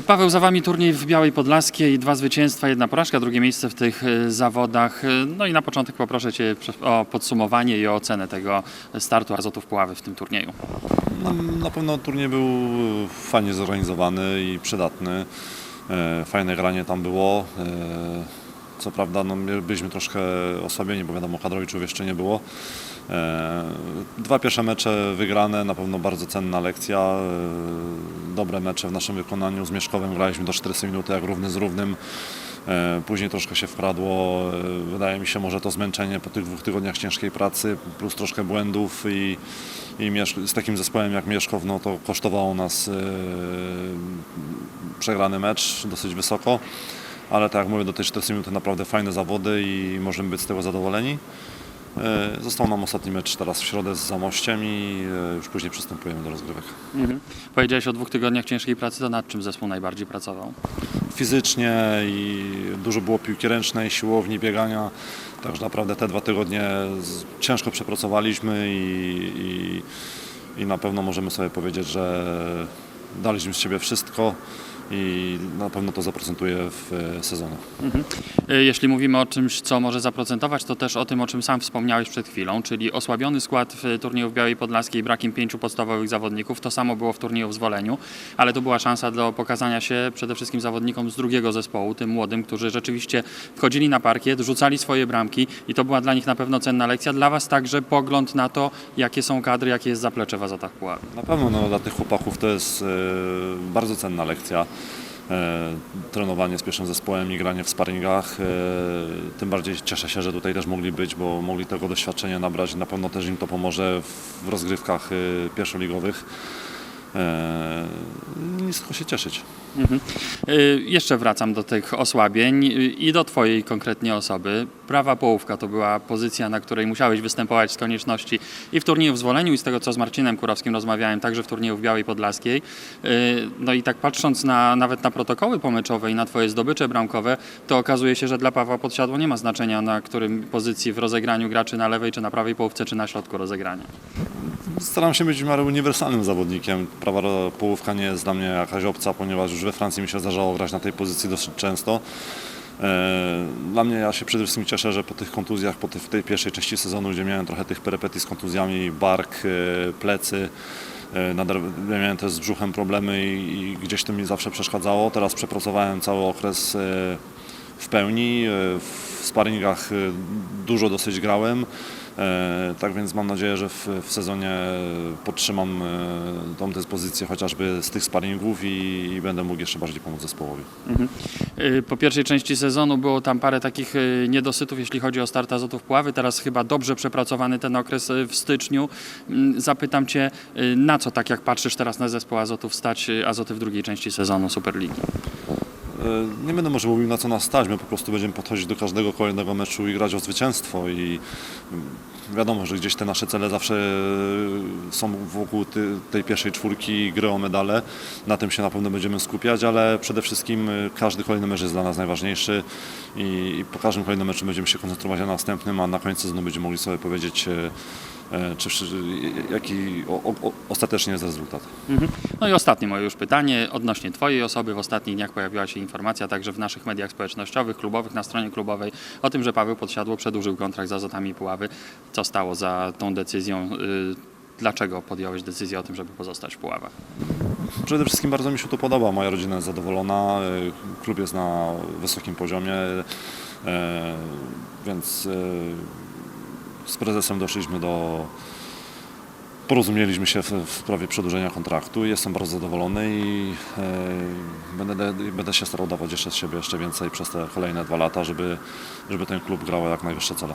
Paweł, za Wami turniej w Białej Podlaskiej, dwa zwycięstwa, jedna porażka, drugie miejsce w tych e, zawodach. E, No i na początek poproszę Cię o podsumowanie i o ocenę tego startu Azotów Puławy w tym turnieju. No, na pewno turniej był fajnie zorganizowany i przydatny. E, Fajne granie tam było. Co prawda no, my byliśmy troszkę osłabieni, bo wiadomo kadrowiczów jeszcze nie było. E, Dwa pierwsze mecze wygrane, na pewno bardzo cenna lekcja. E, Dobre mecze w naszym wykonaniu. Z Mieszkowem graliśmy do 40 minuty jak równy z równym. E, Później troszkę się wkradło. Wydaje mi się może to zmęczenie po tych dwóch tygodniach ciężkiej pracy, plus troszkę błędów i, i z takim zespołem jak Mieszkow, no to kosztowało nas przegrany mecz dosyć wysoko. Ale tak jak mówię, do tej 40 minuty naprawdę fajne zawody i możemy być z tego zadowoleni. E, Został nam ostatni mecz teraz w środę z Zamościem i e, już później przystępujemy do rozgrywek. Powiedziałeś o dwóch tygodniach ciężkiej pracy, to nad czym zespół najbardziej pracował? fizycznie i dużo było piłki ręcznej, siłowni, biegania. Także naprawdę te dwa tygodnie ciężko przepracowaliśmy i, i, i na pewno możemy sobie powiedzieć, że daliśmy z siebie wszystko i na pewno to zaprocentuje w e, sezonie. E, Jeśli mówimy o czymś, co może zaprocentować, to też o tym, o czym sam wspomniałeś przed chwilą, czyli osłabiony skład w turnieju w Białej Podlaskiej, brakiem pięciu podstawowych zawodników. To samo było w turnieju w Zwoleniu, ale to była szansa do pokazania się przede wszystkim zawodnikom z drugiego zespołu, tym młodym, którzy rzeczywiście wchodzili na parkiet, rzucali swoje bramki i to była dla nich na pewno cenna lekcja. Dla Was także pogląd na to, jakie są kadry, jakie jest zaplecze w Azotach Puławy. Na pewno no, dla tych chłopaków to jest e, bardzo cenna lekcja. E, trenowanie z pierwszym zespołem i granie w sparingach. E, tym bardziej cieszę się, że tutaj też mogli być, bo mogli tego doświadczenia nabrać. Na pewno też im to pomoże w rozgrywkach e, pierwszoligowych. E, nic tylko się cieszyć. Mhm. Y, Jeszcze wracam do tych osłabień i do Twojej konkretnie osoby. Prawa połówka to była pozycja, na której musiałeś występować z konieczności i w turnieju w Zwoleniu i z tego, co z Marcinem Kurowskim rozmawiałem, także w turnieju w Białej Podlaskiej. Y, No i tak patrząc na, nawet na protokoły pomeczowe i na Twoje zdobycze bramkowe, to okazuje się, że dla Pawła Podsiadło nie ma znaczenia, na którym pozycji w rozegraniu graczy na lewej, czy na prawej połówce, czy na środku rozegrania. Staram się być w miarę uniwersalnym zawodnikiem. Prawa połówka nie jest dla mnie jakaś opcja, ponieważ już we Francji mi się zdarzało grać na tej pozycji dosyć często. E, Dla mnie ja się przede wszystkim cieszę, że po tych kontuzjach, po tej, pierwszej części sezonu, gdzie miałem trochę tych perypetii z kontuzjami, bark, e, plecy, e, nadal miałem też z brzuchem problemy i, i gdzieś to mi zawsze przeszkadzało. Teraz przepracowałem cały okres w pełni, e, w sparingach e, dużo dosyć grałem. E, Tak więc mam nadzieję, że w, w sezonie podtrzymam tą dyspozycję chociażby z tych sparingów i, i będę mógł jeszcze bardziej pomóc zespołowi. Y, Po pierwszej części sezonu było tam parę takich niedosytów, jeśli chodzi o start Azotów Puławy. Teraz chyba dobrze przepracowany ten okres w styczniu. Mm, Zapytam Cię, na co tak jak patrzysz teraz na zespół Azotów stać Azoty w drugiej części sezonu Superligi? E, Nie będę może mówił na co nas stać, my po prostu będziemy podchodzić do każdego kolejnego meczu i grać o zwycięstwo. I mm, wiadomo, że gdzieś te nasze cele zawsze e, są wokół tej pierwszej czwórki gry o medale. Na tym się na pewno będziemy skupiać, ale przede wszystkim e, każdy kolejny mecz jest dla nas najważniejszy. I, i po każdym kolejnym meczu będziemy się koncentrować na następnym, a na końcu sezonu będziemy mogli sobie powiedzieć czy, wszy- jaki o, o, ostatecznie jest rezultat. Mhm. No i ostatnie moje już pytanie odnośnie Twojej osoby. W ostatnich dniach pojawiła się informacja także w naszych mediach społecznościowych, klubowych, na stronie klubowej o tym, że Paweł Podsiadło przedłużył kontrakt z Azotami Puławy. Co stało za tą decyzją? Y, Dlaczego podjąłeś decyzję o tym, żeby pozostać w Puławach? Przede wszystkim bardzo mi się to podoba. Moja rodzina jest zadowolona, e, klub jest na wysokim poziomie, e, więc e, z prezesem doszliśmy do. Porozumieliśmy się w, w sprawie przedłużenia kontraktu. Jestem bardzo zadowolony i e, będę, będę się starał dawać jeszcze z siebie jeszcze więcej przez te kolejne dwa lata, żeby, żeby ten klub grał jak najwyższe cele.